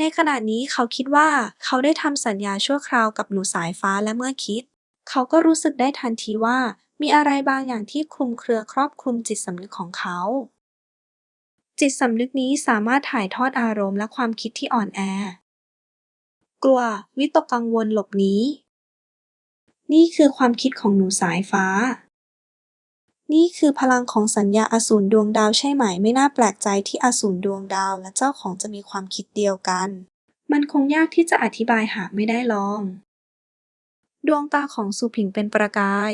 ในขณะนี้เขาคิดว่าเขาได้ทำสัญญาชั่วคราวกับหนูสายฟ้าและเมื่อคิด เขาก็รู้สึกได้ทันทีว่า มีอะไรบางอย่างที่คลุมเครือครอบคลุมจิตสำนึกของเขา จิตสำนึกนี้สามารถถ่ายทอดอารมณ์และความคิดที่อ่อนแอ กลัว วิตกกังวลหลบหนีนี่คือความคิดของหนูสายฟ้า นี่คือพลังของสัญญาอสูรดวงดาวใช่ไหม ไม่น่าแปลกใจที่อสูรดวงดาวและเจ้าของจะมีความคิดเดียวกัน มันคงยากที่จะอธิบายหากไม่ได้ลอง ดวงตาของสุผิงเป็นประกาย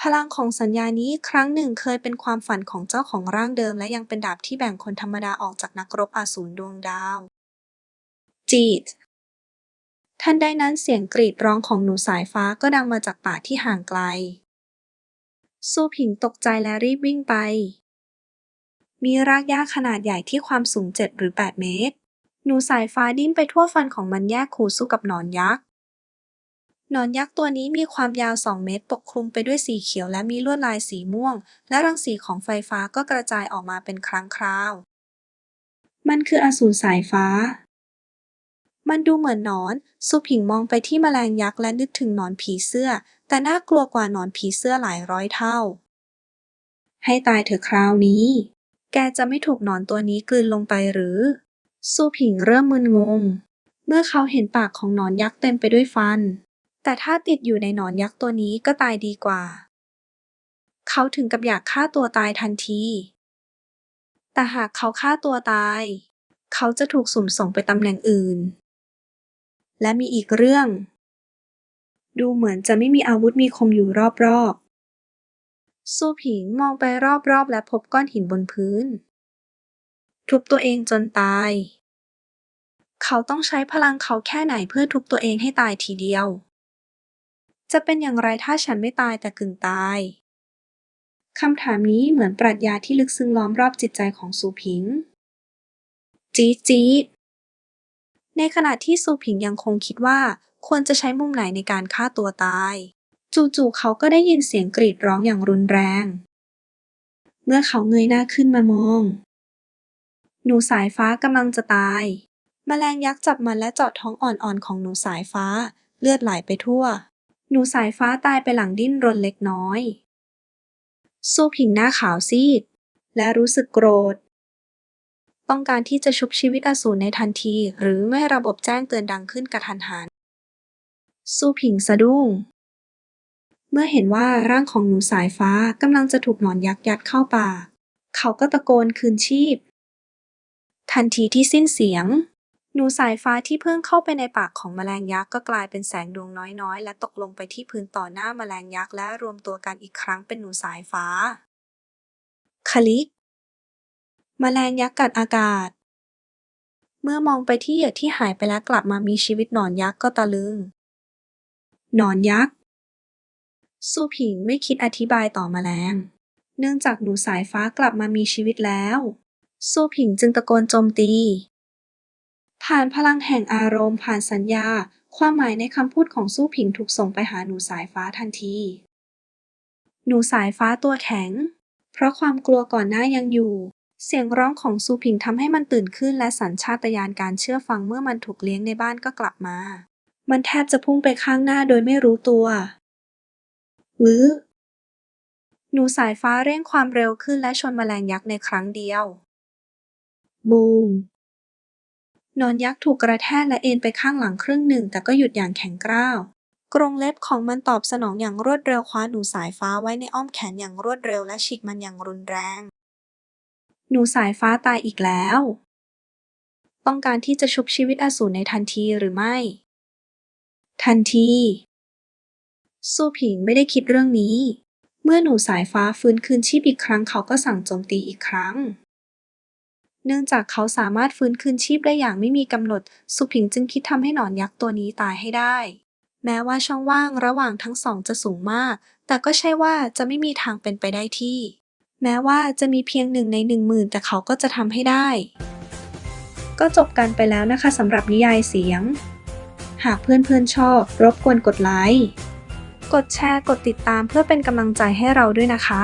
พลังของสัญญานี้ครั้งหนึ่งเคยเป็นความฝันของเจ้าของร่างเดิม และยังเป็นดาบที่แบ่งคนธรรมดาออกจากนักรบอสูรดวงดาว จีดทันใดนั้นเสียงกรีดร้องของหนูสายฟ้าก็ดังมาจากป่าที่ห่างไกล สู้ผิงตกใจและรีบวิ่งไป มีรากหญ้าขนาดใหญ่ที่ความสูง7หรือ8เมตร หนูสายฟ้าดิ้นไปทั่วฟันของมันแยกคู่สู้กับหนอนยักษ์ หนอนยักษ์ตัวนี้มีความยาว2เมตร ปกคลุมไปด้วยสีเขียวและมีลวดลายสีม่วง และรังสีของไฟฟ้าก็กระจายออกมาเป็นครั้งคราว มันคืออสูรสายฟ้ามันดูเหมือนหนอน สุผิงมองไปที่แมลงยักษ์และนึกถึงหนอนผีเสื้อ แต่น่ากลัวกว่าหนอนผีเสื้อหลายร้อยเท่า ให้ตายเถอะคราวนี้ แกจะไม่ถูกหนอนตัวนี้กลืนลงไปหรือสุผิงเริ่มมึนงง เมื่อเขาเห็นปากของหนอนยักษ์เต็มไปด้วยฟัน แต่ถ้าติดอยู่ในหนอนยักษ์ตัวนี้ก็ตายดีกว่า เขาถึงกับอยากฆ่าตัวตายทันที แต่หากเขาฆ่าตัวตาย เขาจะถูกสุ่มส่งไปตำแหน่งอื่น และมีอีกเรื่อง ดูเหมือนจะไม่มีอาวุธมีคมอยู่รอบๆสู้ผิงมองไปรอบๆ และพบก้อนหินบนพื้น ทุบตัวเองจนตาย เขาต้องใช้พลังเขาแค่ไหนเพื่อทุบตัวเองให้ตายทีเดียว จะเป็นอย่างไรถ้าฉันไม่ตายแต่กึ่งตายคำถามนี้เหมือนปรัชญาที่ลึกซึ้งล้อมรอบจิตใจของสูผิง จี๊ดจี๊ดในขณะที่ซูผิงยังคงคิดว่า ควรจะใช้มุมไหนในการฆ่าตัวตาย จู่ๆเขาก็ได้ยินเสียงกรีดร้องอย่างรุนแรง เมื่อเขาเงยหน้าขึ้นมามอง หนูสายฟ้ากำลังจะตายแมลงยักษ์จับมันและเจาะท้องอ่อนๆของหนูสายฟ้า เลือดไหลไปทั่ว หนูสายฟ้าตายไปหลังดิ้นรนเล็กน้อยซูผิงหน้าขาวซีด และรู้สึกโกรธ ต้องการที่จะชุบชีวิตอสูรในทันที หรือไม่ให้ระบบแจ้งเตือนดังขึ้นกระทันหัน สู้ผิงสะดุ้ง เมื่อเห็นว่าร่างของหนูสายฟ้ากำลังจะถูกหนอนยักษ์ยัดเข้าปาก เขาก็ตะโกนคืนชีพ ทันทีที่สิ้นเสียง หนูสายฟ้าที่เพิ่งเข้าไปในปากของแมลงยักษ์ก็กลายเป็นแสงดวงน้อยๆ และตกลงไปที่พื้นต่อหน้าแมลงยักษ์และรวมตัวกันอีกครั้งเป็นหนูสายฟ้า คลิกแมลงยักษ์กัดอากาศ เมื่อมองไปที่เหยื่อที่หายไปแล้วกลับมามีชีวิตหนอนยักษ์ก็ตะลึง นอนยักษ์สู้ผิงไม่คิดอธิบายต่อมแมลง เนื่องจากหนูสายฟ้ากลับมามีชีวิตแล้วสู้ผิงจึงตะโกนโจมตี ผ่านพลังแห่งอารมณ์ผ่านสัญญา ความหมายในคำพูดของสู้ผิงถูกส่งไปหาหนูสายฟ้าทันที หนูสายฟ้าตัวแข็ง เพราะความกลัวก่อนหน้ายังอยู่ เสียงร้องของซูผิงทำให้มันตื่นขึ้นและสัญชาตญาณการเชื่อฟังเมื่อมันถูกเลี้ยงในบ้านก็กลับมา มันแทบจะพุ่งไปข้างหน้าโดยไม่รู้ตัววื้อหนูสายฟ้าเร่งความเร็วขึ้นและชนแมลงยักษ์ในครั้งเดียว บูม นอนยักษ์ถูกกระแทกและเอ็นไปข้างหลังครึ่งหนึ่ง แต่ก็หยุดอย่างแข็งกร้าว กรงเล็บของมันตอบสนองอย่างรวดเร็วคว้าหนูสายฟ้าไว้ในอ้อมแขนอย่างรวดเร็วและฉีกมันอย่างรุนแรง หนูสายฟ้าตายอีกแล้ว ต้องการที่จะชุบชีวิตอสูรในทันทีหรือไม่ ทันทีสู้ผิงไม่ได้คิดเรื่องนี้ เมื่อหนูสายฟ้าฟื้นคืนชีพอีกครั้งเขาก็สั่งโจมตีอีกครั้ง เนื่องจากเขาสามารถฟื้นคืนชีพได้อย่างไม่มีกำหนด สุผิงจึงคิดทำให้หนอนยักษ์ตัวนี้ตายให้ได้ แม้ว่าช่องว่างระหว่างทั้งสองจะสูงมาก แต่ก็ใช่ว่าจะไม่มีทางเป็นไปได้ที่ แม้ว่าจะมีเพียงหนึ่งในหนึ่งหมื่นแต่เขาก็จะทำให้ได้ ก็จบกันไปแล้วนะคะสำหรับนิยายเสียง หากเพื่อนๆชอบ รบกวนกดไลค์ กดแชร์ กดติดตามเพื่อเป็นกำลังใจให้เราด้วยนะคะ